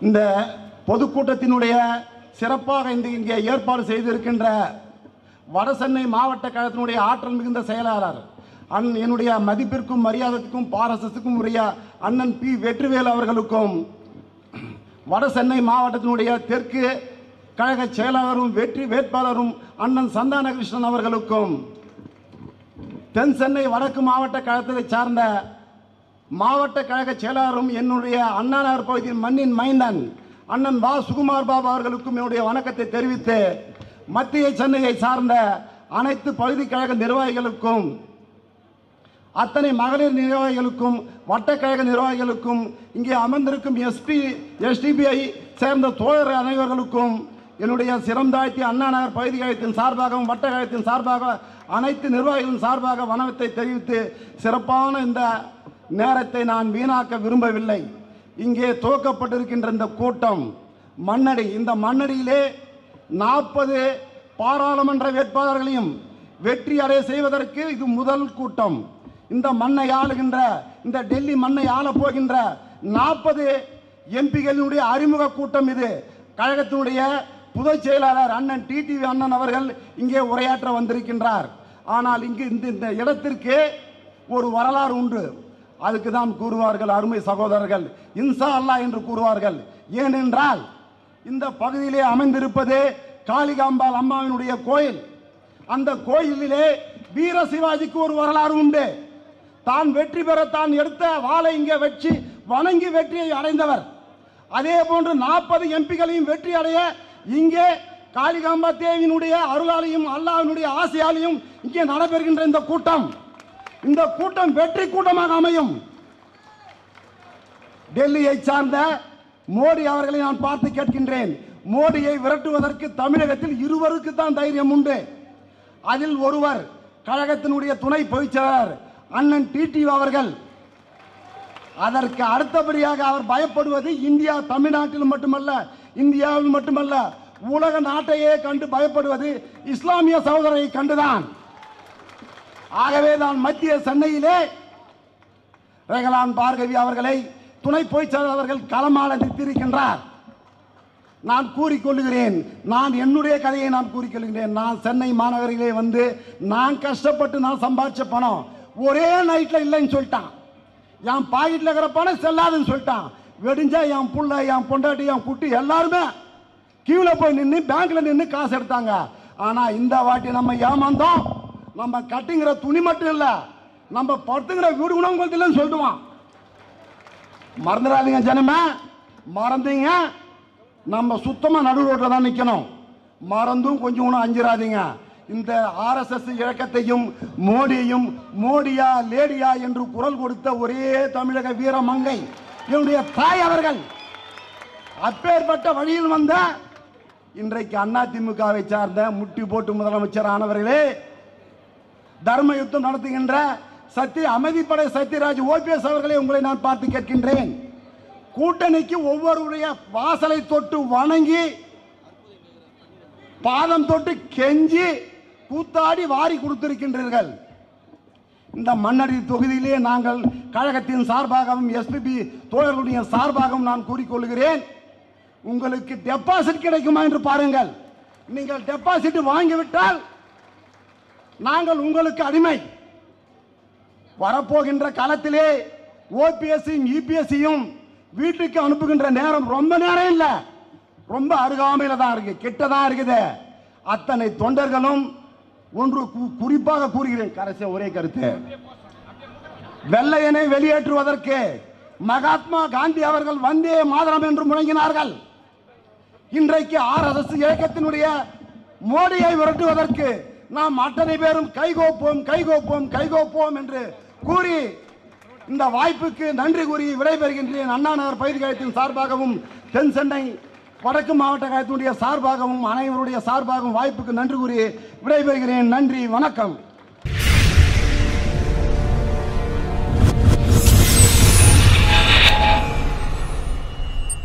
இந்த பொதுக்கூட்டத்தினுடைய சிறப்பாக இந்த இங்கே ஏற்பாடு செய்திருக்கின்ற வடசென்னை மாவட்ட கழகத்தினுடைய ஆற்றல் மிகுந்த செயலாளர் அன் என்னுடைய மதிப்பிற்கும் மரியாதைக்கும் பாரசத்துக்கும் உரிய அண்ணன் பி. வெற்றிவேல் அவர்களுக்கும் வட சென்னை மாவட்டத்தினுடைய தெற்கு கழக செயலாளரும் வெற்றி வேட்பாளரும் அண்ணன் சந்தானகிருஷ்ணன் அவர்களுக்கும் தென் சென்னை வடக்கு மாவட்ட கழகத்தை சார்ந்த மாவட்ட கழக செயலாளரும் என்னுடைய அண்ணாநகர் பகுதியின் மண்ணின் மைந்தன் அண்ணன் வா சுகுமார் பாபு அவர்களுக்கும் என்னுடைய வணக்கத்தை தெரிவித்து மத்திய சென்னையை சார்ந்த அனைத்து பகுதி கழக நிர்வாகிகளுக்கும் அத்தனை மகளிர் நிர்வாகிகளுக்கும் வட்டக்கழக நிர்வாகிகளுக்கும் இங்கே அமர்ந்திருக்கும் எஸ்பி எஸ்டிபிஐ சேர்ந்த தோழர் அனைவர்களுக்கும் என்னுடைய சிறந்தாழ்த்தி அண்ணா நகர் பகுதி கழகத்தின் சார்பாகவும் வட்ட கழகத்தின் சார்பாக அனைத்து நிர்வாகிகளின் சார்பாக வணக்கத்தை தெரிவித்து சிறப்பான இந்த நேரத்தை நான் வீணாக்க விரும்பவில்லை. இங்கே துவக்கப்பட்டிருக்கின்ற இந்த கூட்டம் மண்ணடி இந்த மண்ணடியிலே நாற்பது பாராளுமன்ற வேட்பாளர்களையும் வெற்றி அடைய செய்வதற்கு இது முதல் கூட்டம். இந்த மண்ணை ஆளுகின்ற இந்த டெல்லி மண்ணை ஆளப் போகின்ற நாற்பது எம்பிகளினுடைய அறிமுக கூட்டம் இது. கழகத்தினுடைய புதுச் செயலாளர் அண்ணன் டிடிவி அண்ணன் அவர்கள் இங்கே உரையாற்ற வந்திருக்கின்றார். ஆனால் இங்கு இந்த இந்த இடத்திற்கு ஒரு வரலாறு உண்டு. அதுக்கு தான் கூறுவார்கள் அருமை சகோதரர்கள் இன்சா அல்லாஹ் என்று கூறுவார்கள். ஏனென்றால் இந்த பகுதியிலே அமைந்திருப்பது காளிகாம்பாள் அம்மாவினுடைய கோயில். அந்த கோயிலிலே வீர சிவாஜிக்கு ஒரு வரலாறு உண்டு. தான் வெற்றி பெற தான் எடுத்த வாளை இங்கே வச்சு வணங்கி வெற்றியை அடைந்தவர். அதே போன்று நாற்பது எம்பிகளையும் வெற்றி அடைய இங்கே காளிகாம்பா தேவியினுடைய அருளாலையும் அல்லாவினுடைய ஆசையாலையும் இங்கே நடைபெறுகின்ற இந்த கூட்டம். இந்த கூட்டம் வெற்றி கூட்டமாக அமையும். டெல்லியை சார்ந்த மோடி அவர்களை நான் பார்த்து கேட்கின்றேன். மோடியை விரட்டுவதற்கு தமிழகத்தில் இருவருக்கு தான் தைரியம் உண்டு. அதில் ஒருவர் கழகத்தினுடைய துணை பொதுச்செயலாளர் அண்ணன் டிடி அவர்கள். அதற்கு அடுத்தபடியாக அவர் பயப்படுவது இந்தியா தமிழ்நாட்டில் மட்டுமல்ல இந்தியாவில் மட்டுமல்ல உலக நாட்டையே கண்டு பயப்படுவது இஸ்லாமிய சகோதரரை கண்டுதான். ஆகவே நான் மத்திய சென்னையிலே ரெகலான் பார்கவி அவர்களை துணை பொதுச் அவர்கள் களமாட நிறுத்தியிருக்கின்றார். நான் கூறிக்கொள்கிறேன் நான் என்னுடைய கதையை நான் கூறிக்கொள்கிறேன் நான் சென்னை மாநகரிலே வந்து நான் கஷ்டப்பட்டு நான் சம்பாதிச்ச பணம் ஒரே நைட்டில் இல்லைன்னு சொல்லிட்டான். என் பாக்கெட்டில் இருக்கிற பணம் செல்லாதுன்னு சொல்லிட்டான். வெடிஞ்சா என் புள்ள என் பொண்டாட்டி என் குட்டி எல்லாருமே கியூவில் போய் நின்று பேங்க்ல நின்று காசு எடுத்தாங்க. ஆனால் இந்த வாட்டி நம்ம ஏமாந்தோம். நம்ம கட்டுங்கிற துணி மட்டும் இல்லை நம்ம படுத்துங்கிற வீடு கூட உங்களுக்கு இல்லைன்னு சொல்லிடுவான். மறந்துடாதீங்க ஜனமே மறந்தீங்க. நம்ம சுத்தமாக நடு ரோட்டில் தான் நிற்கணும் மறந்தும் கொஞ்சம் கூட அஞ்சிடாதீங்க. இந்த ஆர்எஸ்எஸ் இயக்கத்தையும் மோடியையும் மோடியா லேடியா என்று குரல் கொடுத்த ஒரே தமிழக வீர மங்கை என்னுடைய தாய் அவர்கள். அப்பேற்பட்ட வழியில் வந்த இன்றைக்கு அதிமுகவை சார்ந்த முட்டி போட்டு முதலமைச்சர் ஆனவர்களே தர்ம யுத்தம் நடத்துகின்ற சத்திய அமைதிப்படை சத்யராஜ் ஓபிஎஸ் அவர்களை உங்களை நான் பார்த்து கேட்கின்றேன். கூட்டணிக்கு ஒவ்வொருடைய வாசலை தொட்டு வணங்கி பாதம் தொட்டு கெஞ்சி கூத்தாடி வாரி கொடுத்திருக்கின்றீர்கள். இந்த மண்ணடி தொகுதியிலே நாங்கள் கழகத்தின் சார்பாகவும் எஸ்பிபி தோழர்களுடைய சார்பாகவும் நான் கூறிக்கொள்கிறேன். உங்களுக்கு டெபாசிட் கிடைக்குமா என்று பாருங்கள். நீங்கள் டெபாசிட் வாங்கிவிட்டால் நாங்கள் உங்களுக்கு அடிமை. வரப்போகின்ற காலத்திலே ஓபிஎஸ்சியும் இபிஎஸ்சியும் வீட்டுக்கு அனுப்புகின்ற நேரம் ரொம்ப நேரம் இல்லை. ரொம்ப அருகாமையில் தான் இருக்கு. கிட்ட தான் இருக்குது. அத்தனை தொண்டர்களும் ஒன்று குறிப்பாக கூறுகிறேன். கடைசி ஒரே கருத்து. வெள்ளையனை வெளியேற்றுவதற்கு மகாத்மா காந்தி அவர்கள் வந்தே மாதரம் என்று முழங்கினார்கள். இன்றைக்கு ஆர் எஸ் இயக்கத்தினுடைய மோடியை விரட்டுவதற்கு நாம் அத்தனை பேரும் கைகோப்போம் கைகோப்போம் கைகோப்போம் என்று கூறி இந்த வாய்ப்புக்கு நன்றி கூறி விடைபெறுகின்றேன். அண்ணா நகர் பயிர் கழகத்தின் சார்பாகவும் தென் சென்னை வடக்கு மாவட்ட கழகத்தினுடைய சார்பாகவும் அனைவருடைய சார்பாகவும் வாய்ப்புக்கு நன்றி கூறி விடைபெறுகிறேன். நன்றி வணக்கம்.